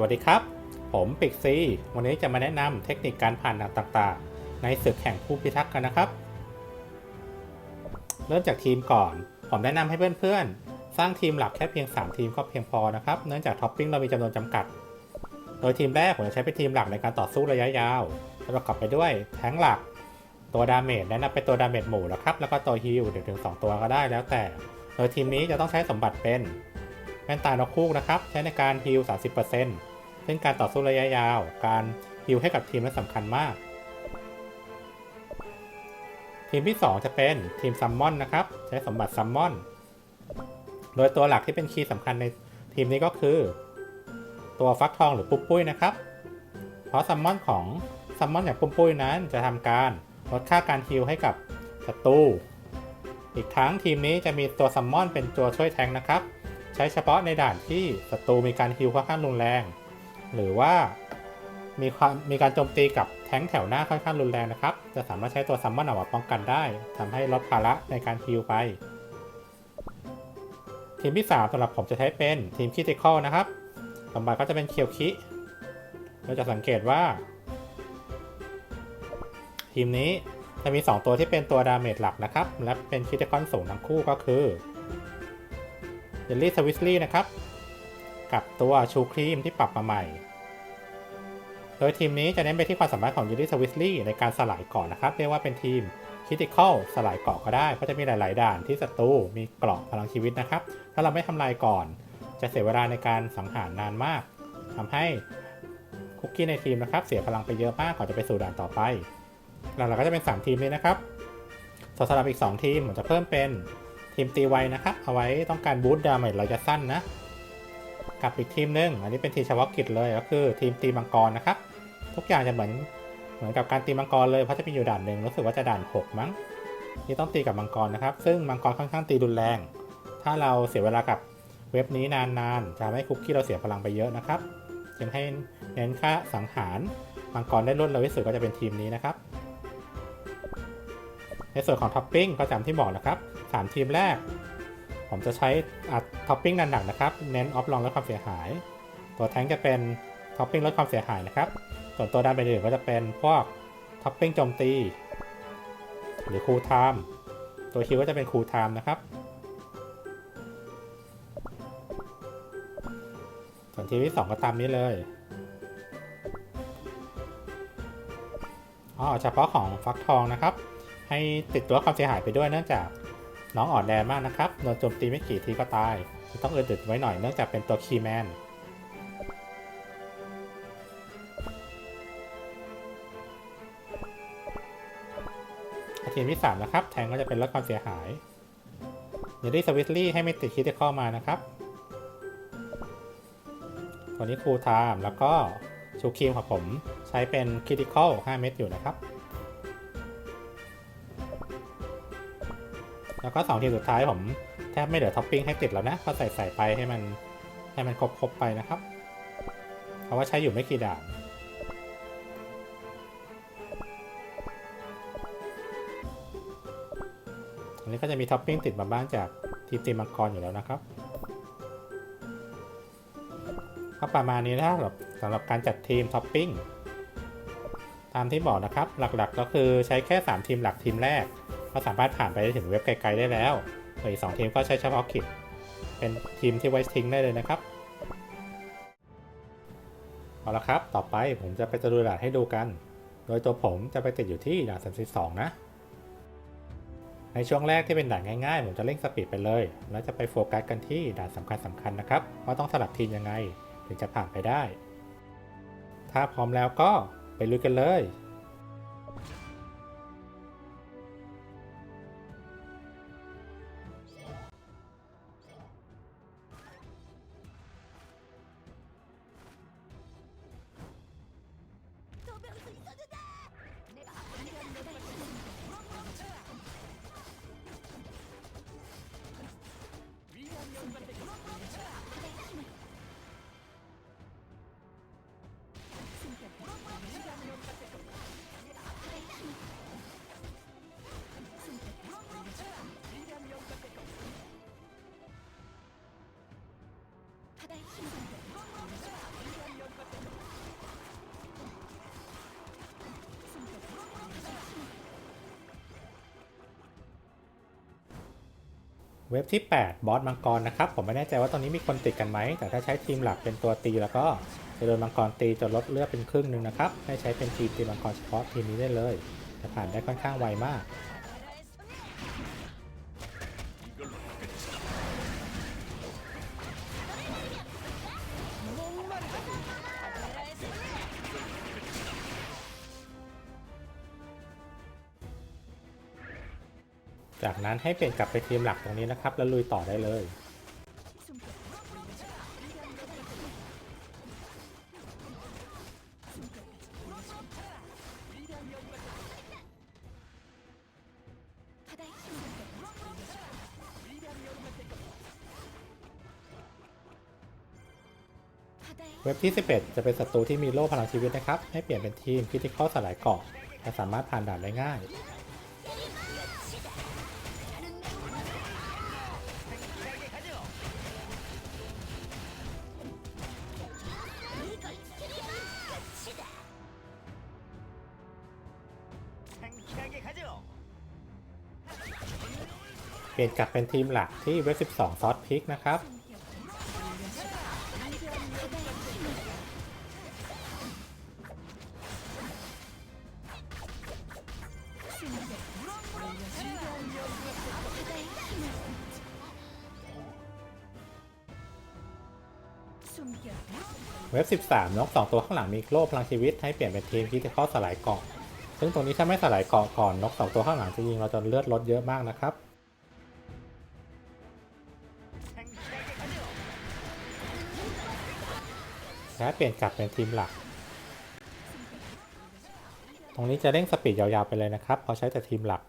วัสดีครับ ผมปิกซี วันนี้จะมาแนะนำเทคนิคการผ่านด่านต่างๆ ในศึกแข่งผู้พิทักษ์กันนะครับ เริ่มจากทีมก่อน ผมแนะนำให้เพื่อนๆ สร้างทีมหลักแค่เพียง 3 ทีมก็เพียงพอนะครับ เนื่องจากท็อปปิ้งเรามีจำนวนจำกัด โดยทีมแรกผมจะใช้เป็นทีมหลักในการต่อสู้ระยะยาวจะประกอบไปด้วยแทงหลัก ตัวดาเมจแนะนำเป็นตัวดาเมจหมู่แล้วครับ แล้วก็ตัวฮิลเดี๋ยวถึง2ตัวก็ได้แล้วแต่ โดยทีมนี้จะต้องใช้สมบัติเป็น นตานกคูกนะครับ ใช้ในการฮิล30%ซึ่งการต่อสู้ระยะยาว การฮิลให้กับทีมนั้นสำคัญมาก ทีมที่ 2 จะเป็นทีมซัมมอนนะครับ ใช้สมบัติซัมมอน โดยตัวหลักที่เป็นคีย์สำคัญในทีมนี้ก็คือ ตัวฟักทองหรือปุ้มปุ้ยนะครับ เพราะซัมมอนของซัมมอนอย่างปุ้มปุ้ยนั้นจะทำการลดค่าการฮิลให้กับศัตรูอีกทั้งทีมนี้จะมีตัวซัมมอนเป็นตัวช่วยแทงนะครับ ช้เฉพาะในด่านที่ศัตรูมีการฮิลค่อนข้างรุนแรง หรือว่ามีความมีการโจมตีกับแทงแถวหน้าค่อนข้างรุนแรงนะครับ จะสามารถใช้ตัวซัมมอนเอามาป้องกันได้ทำให้ลดภาระในการฮิลไป ทีมที่ 3สำหรับผมจะใช้เป็นทีมคิติคอลนะครับสมบัติก็จะเป็นเคียวคิเราจะสังเกตว่า ทีมนี้จะมี 2 ตัวที่เป็นตัวดาเมจหลักนะครับ และเป็นคิติคอนสูงทั้งคู่ก็คือ ลลี่สวิสลี่นะครับ กับตัวชูครีมที่ปรับมาใหม่ โดยทีมนี้จะเน้นไปที่ความสามารถของยูริสวิสลี่ในการสลายเกาะนะครับ เรียกว่าเป็นทีมคิติคอลสลายเกาะก็ได้ เพราะจะมีหลาย ๆ ด่านที่ศัตรูมีเกราะพลังชีวิตนะครับ ถ้าเราไม่ทำลายก่อน จะเสียเวลาในการสังหารนานมากทำให้คุกกี้ในทีมนะครับ เสียพลังไปเยอะมากก่อนจะไปสู่ด่านต่อไปหลักๆก็จะเป็น 3 ทีมนี้นะครับส่วนสำหรับอีก 2 ทีมผมจะเพิ่มเป็น ทีมตีไวนะครับเอาไว้ต้องการบูสต์ดาเมจระยะสั้นนะ กับอีกทีมหนึง อันนี้เป็นทีมเฉพาะกิจเลยก็คือทีมตีมังกรนะครับ ทุกอย่างจะเหมือนเหมือนกับการตีมังกรเลยเพราะจะมีอยู่ด่านหนึ่งรู้สึกว่าจะด่าน 6 มั้งที่ต้องตีกับมังกรนะครับ ซึ่งมังกรค่อนข้างตีรุนแรง ถ้าเราเสียเวลากับเว็บนี้นานๆ จะทำให้คุกกี้เราเสียพลังไปเยอะนะครับ จึงให้เน้นค่าสังหารมังกรได้รวดเร็วที่สุดก็จะเป็นทีมนี้นะครับ ในส่วนของท็อปปิ้งก็จำที่บอกนะครับ 3 ทีมแรก ผมจะใช้ท็อปปิ้งหนักๆนะครับ เน้นออฟลองลดความเสียหาย ตัวแทงจะเป็นท็อปปิ้งลดความเสียหายนะครับ ส่วนตัวด้านไปอื่นก็จะเป็นพวกท็อปปิ้งโจมตี หรือคูลไทม์ตัวคิวก็จะเป็นคูลไทม์นะครับ ส่วนทีมที่ 2 ก็ตามนี้เลยอ๋อเฉพาะของฟักทองนะครับ ให้ติดตัวความเสียหายไปด้วยเนื่องจาก น้องอ่อนแรงมากนะครับโดนโจมตีไม่กี่ทีก็ตาย ต้องเอือดึดไว้หน่อยเนื่องจากเป็นตัวคีย์แมนอาทีมที่3นะครับ แทงก็จะเป็นลดความเสียหายเยลลี่สวิสลี่ให้ไม่ติดคิดที่ข้อมานะครับตัวนี้ครูไทม์แล้วก็ชูครีมของผมใช้เป็นคิติคอล5เม็ดอยู่นะครับ แล้วก็2ทีมสุดท้ายผมแทบไม่เหลือท็อปปิ้งให้ติดแล้วนะ ก็ใส่ใส่ไปให้มันให้มันครบครบไปนะครับ เพราะว่าใช้อยู่ไม่กี่ด่านอันนี้ก็จะมีท็อปปิ้งติดมาบ้างจากทีมตีมังกรอยู่แล้วนะครับก็ประมาณนี้นะครับสำหรับสำหรับการจัดทีมท็อปปิ้งตามที่บอกนะครับ หลักๆก็คือใช้แค่ 3 ทีมหลักทีมแรก ก็สามารถผ่านไปได้ถึงเว็บไกลๆได้แล้วส่วนอีก2ทีมก็ใช้เฉพาะกิจเป็นทีมที่ไว้ทิ้งได้เลยนะครับ เอาละครับ ต่อไปผมจะไปจดูด่านให้ดูกัน โดยตัวผมจะไปติดอยู่ที่ด่าน32นะ ในช่วงแรกที่เป็นด่านง่ายๆ ผมจะเร่งสปีดไปเลย แล้วจะไปโฟกัสกันที่ด่านสำคัญสำคัญๆนะครับ ว่าต้องสลับทีมยังไง ถึงจะผ่านไปได้ ถ้าพร้อมแล้วก็ไปลุยกันเลย เว็บที่ 8 บอสมังกรนะครับ ผมไม่แน่ใจว่าตอนนี้มีคนติดกันไหม แต่ถ้าใช้ทีมหลักเป็นตัวตีแล้วก็จะโดนมังกรตีจนลดเลือดเป็นครึ่งหนึ่งนะครับ ให้ใช้เป็นทีมตีมังกรเฉพาะทีมนี้ได้เลยจะผ่านได้ค่อนข้างไวมาก จากนั้นให้เปลี่ยนกลับไปทีมหลักตรงนี้นะครับ แล้วลุยต่อได้เลย เว็บที่ 11 จะเป็นศัตรูที่มีโล่พลังชีวิตนะครับ ให้เปลี่ยนเป็นทีมคิติคอลสลายเกาะจะสามารถผ่านด่านได้ง่าย เปลี่ยนกลับเป็นทีมหลักที่เว็บ12 ซอสพิกนะครับ เว็บ 13นก2ตัวข้างหลังมีโล่พลังชีวิตให้เปลี่ยนเป็นทีมที่จะเข้าสลายเกาะซึ่งตรงนี้ถ้าไม่สลายเกาะก่อนนก2ตัวข้างหลังจะยิงเราจนเลือดลดเยอะมากนะครับ และเปลี่ยนกลับเป็นทีมหลัก ตรงนี้จะเร่งสปีดยาวๆไปเลยนะครับเพราะใช้แต่ทีมหลัก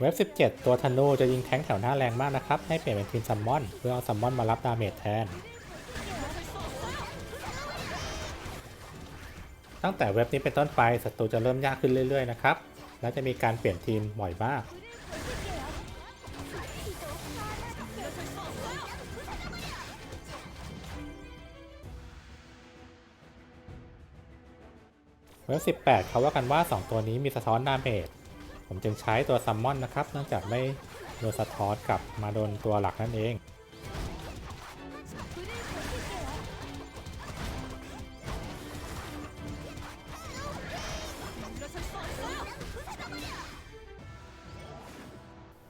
เว็บ 17 ตัวธนูจะยิงแทงแถวหน้าแรงมากนะครับ ให้เปลี่ยนเป็นทีมซัมมอน เพื่อเอาซัมมอนมารับดาเมจแทน ตั้งแต่เว็บนี้เป็นต้นไปศัตรูจะเริ่มยากขึ้นเรื่อยๆนะครับ และจะมีการเปลี่ยนทีมบ่อยมาก เว็บ 18 เขาว่ากันว่า 2 ตัวนี้มีสะท้อนดาเมจ ผมจึงใช้ตัวซัมมอนนะครับเนื่องจากไม่โดนสะท้อนกลับมาโดนตัวหลักนั่นเอง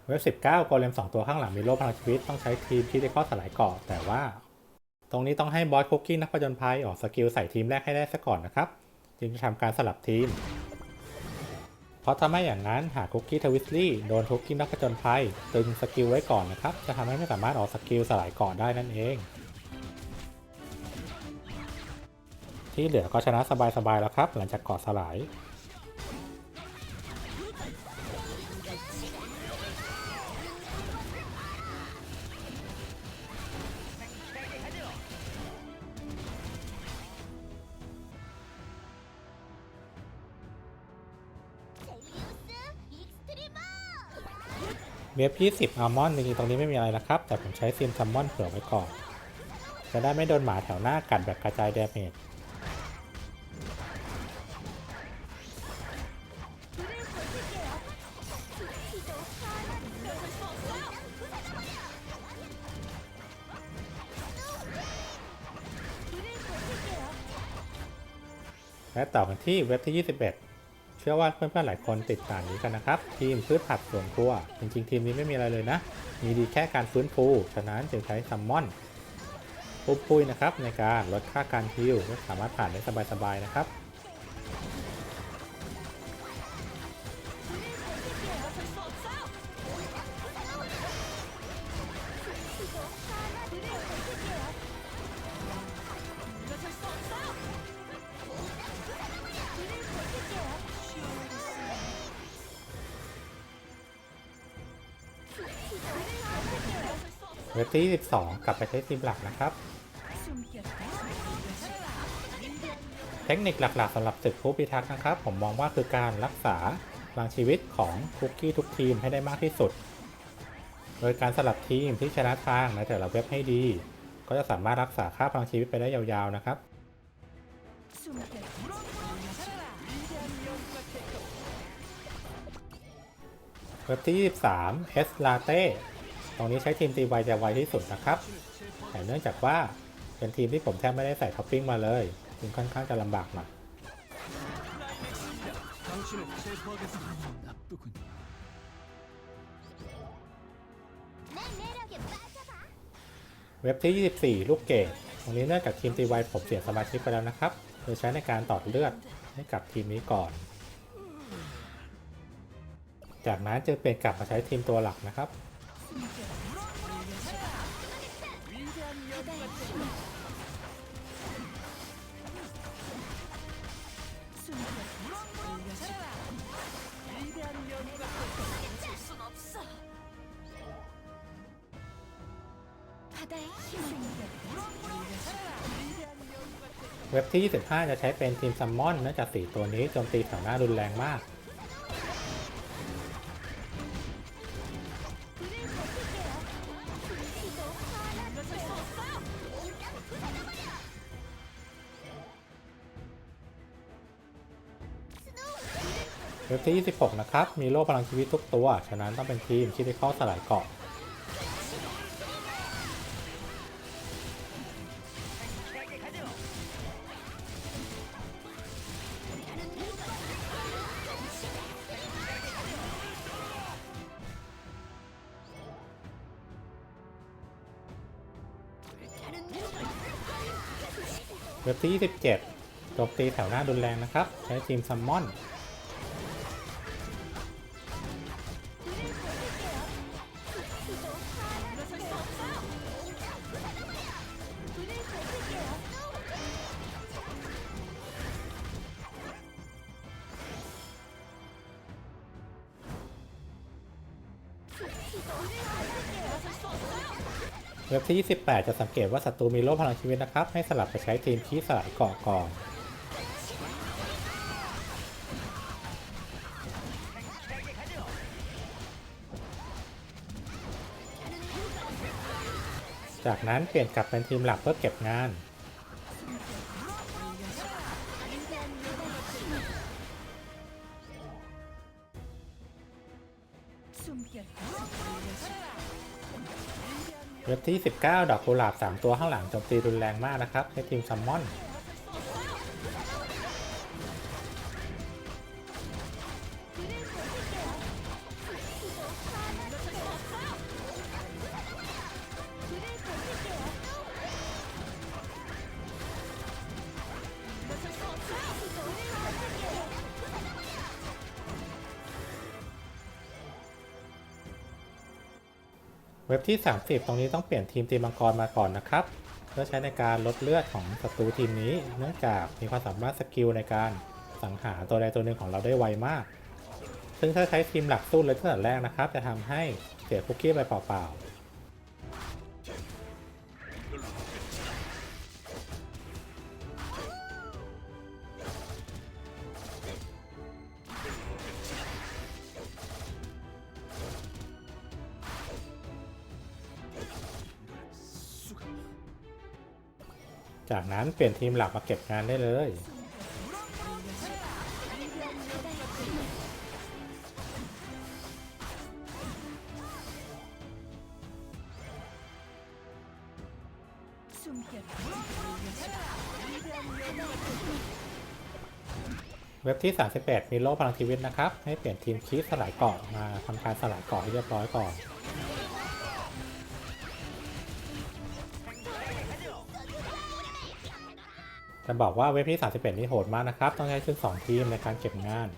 เว็บ 19 โกเลม 2 ตัวข้างหลังมีโล่พลังชีวิต ต้องใช้ทีมที่ได้ข้อสลายเกาะแต่ว่า ตรงนี้ต้องให้บอสคุกกี้นักผจญภัยออกสกิลใส่ทีมแรกให้ได้ซะก่อนนะครับ จึงจะทำการสลับทีม เพราะถ้าไม่อย่างนั้นหากคุกกี้ทวิสลี่โดนคุกกี้นักผจญภัยตึงสกิลไว้ก่อนนะครับ จะทำให้ไม่สามารถออกสกิลสลายเกาะได้นั่นเอง ที่เหลือก็ชนะสบายๆแล้วครับ หลังจากเกาะสลาย เว็บ20อัลมอนด์จริงๆตรงนี้ไม่มีอะไรนะครับ แต่ผมใช้ซิมซัมมอนเผื่อไว้ก่อน จะได้ไม่โดนหมาแถวหน้ากัดแบบกระจายดาเมจและต่อกันที่เว็บที่ 21 เชื่อว่าเพื่อนๆหลายคนติดตามนี้กันนะครับ ทีมพืชผักสวนครัว จริงๆ ทีมนี้ไม่มีอะไรเลยนะ มีดีแค่การฟื้นฟู ฉะนั้นจึงใช้ซัมมอนปุ้ปุ้ยนะครับในการลดค่าการฮิลและสามารถผ่านได้สบายๆนะครับ เว็ว็บที่22กลับไปใช้ทีมหลักนะครับ เทคนิคหลักๆสำหรับศึกผู้พิทักษ์นะครับ ผมมองว่าคือการรักษาพลังชีวิตของคุกกี้ทุกทีมให้ได้มากที่สุด โดยการสลับทีมที่ชนะทางในแต่ละเว็บให้ดี ก็จะสามารถรักษาค่าพลังชีวิตไปได้ยาวๆนะครับเว็บที่23 S Latte ต รงนี้ใช้ทีมตีไวจะไวที่สุดนะครับ แต่เนื่องจากว่าเป็นทีมที่ผมแทบไม่ได้ใส่ท็อปปิ้งมาเลยจึงค่อนข้างจะลำบากหน่อยเว็บที่ 24 ลูกเกดตรงนี้เนื่องจากทีมตีไวผมเสียสมาชิกไปแล้วนะครับโดยใช้ในการตอดเลือดให้กับทีมนี้ก่อน จากนั้นจะเปลี่ยนกลับมาใช้ทีมตัวหลักนะครับ เว็บที่ 25 จะใช้เป็นทีมซัมมอนเนื่องจากสีตัวนี้โจมตีแถวหน้ารุนแรงมาก เว็บที่26 นะครับ มีโล่พลังชีวิตทุกตัว ฉะนั้นต้องเป็นทีมที่ได้เข้าสลายเกาะเว็บที่27โจมตีแถวหน้ารุนแรงนะครับ ใช้ทีมซัมมอน เว็บที่ 28 จะสังเกตว่าศัตรูมีโล่พลังชีวิตนะครับ ให้สลับไปใช้ทีมขี้สลายเกาะก่อนจากนั้นเปลี่ยนกลับเป็นทีมหลักเพื่อเก็บงาน เว็บที่ 19 ดอกกุหลาบ 3 ตัวข้างหลังโจมตีรุนแรงมากนะครับ ให้ทีมซัมมอน เว็บที่ 30 ตรงนี้ต้องเปลี่ยนทีมตีมังกรมาก่อนนะครับ เพื่อใช้ในการลดเลือดของศัตรูทีมนี้ เนื่องจากมีความสามารถสกิลในการสังหารตัวใดตัวหนึ่งของเราได้ไวมาก ซึ่งถ้าใช้ทีมหลักสู้เลยตั้งแต่แรกนะครับ จะทำให้เสียคุกกี้ไปเปล่าๆ จากนั้นเปลี่ยนทีมหลักมาเก็บงานได้เลย เว็บที่ 38 มีโล่พลังชีวิตนะครับ ให้เปลี่ยนทีมคีสลายเกาะมาทำการสลายเกาะให้เรียบร้อยก่อน จะบอกว่าเว็บที่ 31 นี่โหดมากนะครับ ต้องใช้ถึง2ทีมในการเก็บงาน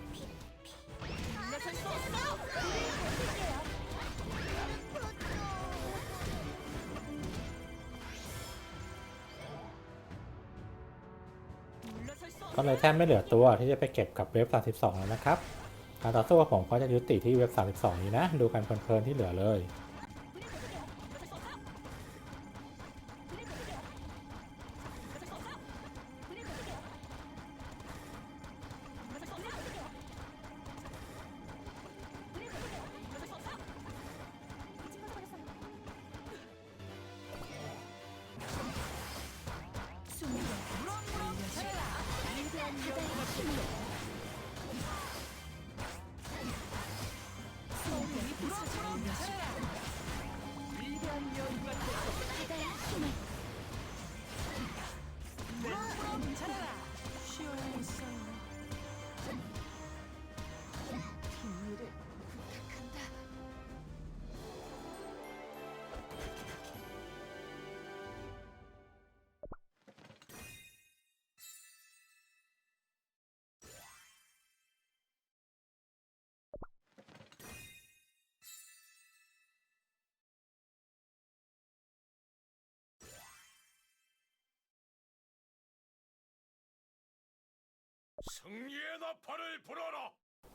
ก็เลยแทบไม่เหลือตัวที่จะไปเก็บกับเว็บ 32 แล้วนะครับการต่อสู้กับผมก็จะยุติที่เว็บ 32 นี้นะ ดูกันเพลินๆที่เหลือเลย 힘으로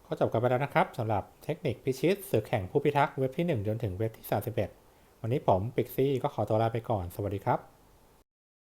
ก็จบกันไปแล้วนะครับสำหรับเทคนิคพิชิตศึกแข่งผู้พิทักษ์เว็บที่ 1 จนถึงเว็บที่ 31 วันนี้ผมปิกซี่ก็ขอตัวลาไปก่อน สวัสดีครับ